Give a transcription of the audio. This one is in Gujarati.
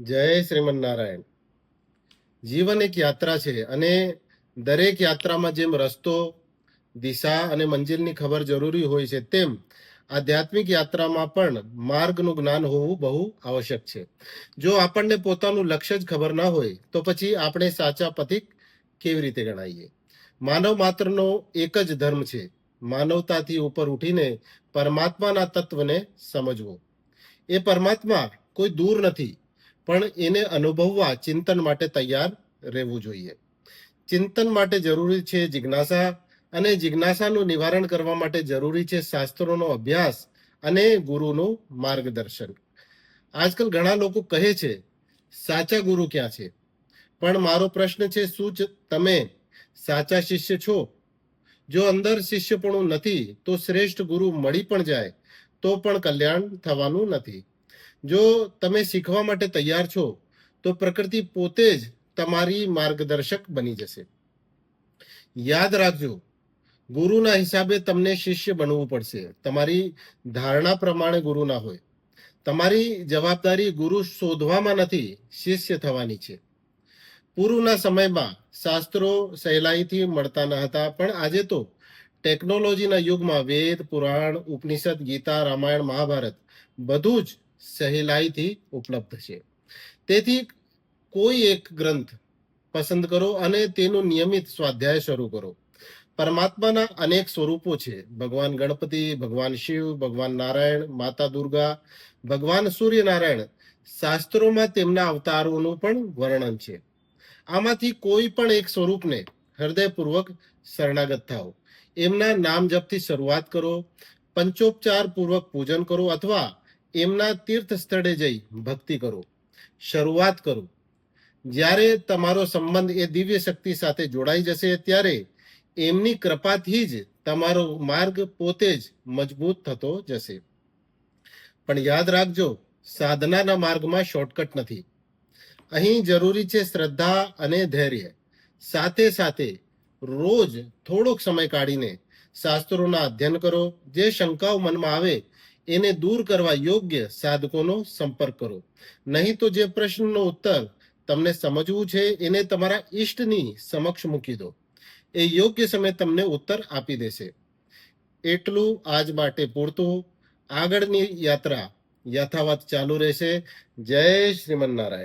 જય શ્રીમન નારાયણ જીવન એક યાત્રા છે અને દરેક યાત્રામાં જેમ રસ્તો, દિશા અને મંજિલની ખબર જરૂરી હોય છે, તેમ આધ્યાત્મિક યાત્રામાં પણ માર્ગનું જ્ઞાન હોવું બહુ આવશ્યક છે. જો આપણને પોતાનું લક્ષ્ય જ ખબર ના હોય, તો પછી આપણે સાચા પથિક કેવી રીતે ગણાઈએ? માનવ માત્રનો એક જ ધર્મ છે. માનવતાથી ઉપર ઉઠીને પરમાત્માના તત્વને સમજવો. એ પરમાત્મા કોઈ દૂર નથી. પણ એને અનુભવવા ચિંતન માટે તૈયાર રહેવું જોઈએ. ચિંતન માટે જરૂરી છે જિજ્ઞાસા અને જિજ્ઞાસાનું નિવારણ કરવા માટે જરૂરી છે શાસ્ત્રોનો અભ્યાસ અને ગુરુનું માર્ગદર્શન. આજકાલ ઘણા લોકો કહે છે, સાચા ગુરુ ક્યાં છે? પણ મારો પ્રશ્ન છે, શું તમે સાચા શિષ્ય છો? જો અંદર શિષ્યપણું નથી, તો શ્રેષ્ઠ ગુરુ મળી પણ જાય, તો પણ કલ્યાણ થવાનું નથી. જો તમે શીખવા માટે તૈયાર છો, તો પ્રકૃતિ પોતે જ તમારી માર્ગદર્શક બની જશે. યાદ રાખજો, ગુરુના હિસાબે તમને શિષ્ય બનવું પડશે. તમારી ધારણા પ્રમાણે ગુરુ ના હોય. તમારી જવાબદારી ગુરુ શોધવામાં નથી, શિષ્ય થવાની છે. પૂર્વના સમયમાં શાસ્ત્રો સહેલાઈથી મળતા ન હતા, પણ આજે તો ટેકનોલોજીના યુગમાં વેદ, પુરાણ, ઉપનિષદ, ગીતા, રામાયણ, મહાભારત બધું જ સહેલાઈથી ઉપલબ્ધ છે. તેથી કોઈ એક ગ્રંથ પસંદ કરો અને તેનું નિયમિત સ્વાધ્યાય શરૂ કરો. પરમાત્માના અનેક સ્વરૂપો છે. ભગવાન ગણપતિ, ભગવાન શિવ, ભગવાન નારાયણ, માતા દુર્ગા, ભગવાન સૂર્યનારાયણ શાસ્ત્રોમાં તેમના અવતારોનું પણ વર્ણન છે. આમાંથી કોઈ પણ એક સ્વરૂપને હૃદયપૂર્વક શરણાગત થાઓ. એમના નામ જપથી શરૂઆત કરો. પંચોપચાર પૂર્વક પૂજન કરો અથવા એમના તીર્થ સ્થળે જઈ ભક્તિ કરો, શરૂઆત કરો. જ્યારે તમારો સંબંધ એ દિવ્ય શક્તિ સાથે જોડાઈ જશે ત્યારે એમની કૃપાથી જ તમારો માર્ગ પોતે જ મજબૂત થતો જશે. પણ યાદ રાખજો, સાધનાના માર્ગમાં શોર્ટકટ નથી. અહીં જરૂરી છે શ્રદ્ધા અને ધૈર્ય. સાથે સાથે રોજ થોડોક સમય કાઢીને શાસ્ત્રોના અધ્યયન કરો, જે શંકાઓ મનમાં આવે એને દૂર કરવા યોગ્ય સાધકોનો સંપર્ક કરો. નહીં તો જે પ્રશ્નનો ઉત્તર તમને સમજવું છે, એને તમારા ઈષ્ટની સમક્ષ મૂકી દો. એ યોગ્ય સમયે તમને ઉત્તર આપી દેશે. એટલું આજ માટે પૂરતું. આગળની યાત્રા યથાવત ચાલુ રહેશે. જય શ્રીમન નારાયણ